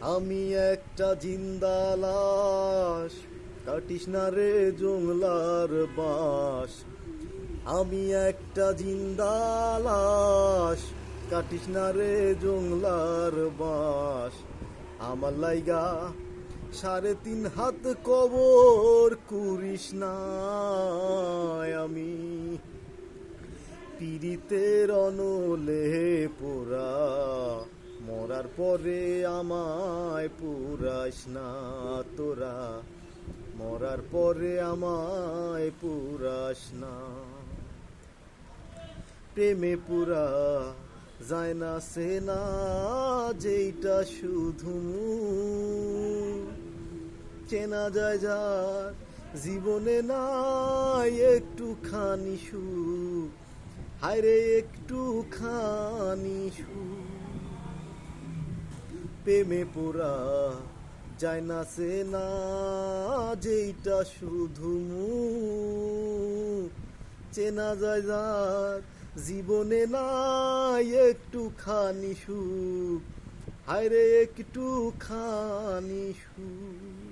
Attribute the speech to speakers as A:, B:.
A: আমি একটা জিন্দা লাশ, কাটিস না রে জংলার বাস। আমি একটা জিন্দা লাশ, কাটিস না রে জংলার বাস। আমার লাইগা সাড়ে তিন হাত কবর করিস না আমি। পীড়িতের অনলে পরে আমায় পুরাস না তোরা। মরার পরে আমায় পুরাস না। প্রেমে পুরা যায় না সে না, যেইটা শুধু চেনা যায় যার জীবনে নাই একটুখানি সুখ। একটু খানি সুখ। প্রেমে পোড়া, যায় না সে না, যেইটা শুধু চেনা যায় যার জীবনে নাই একটু খানি সুখ। হায় রে একটু খানি সুখ।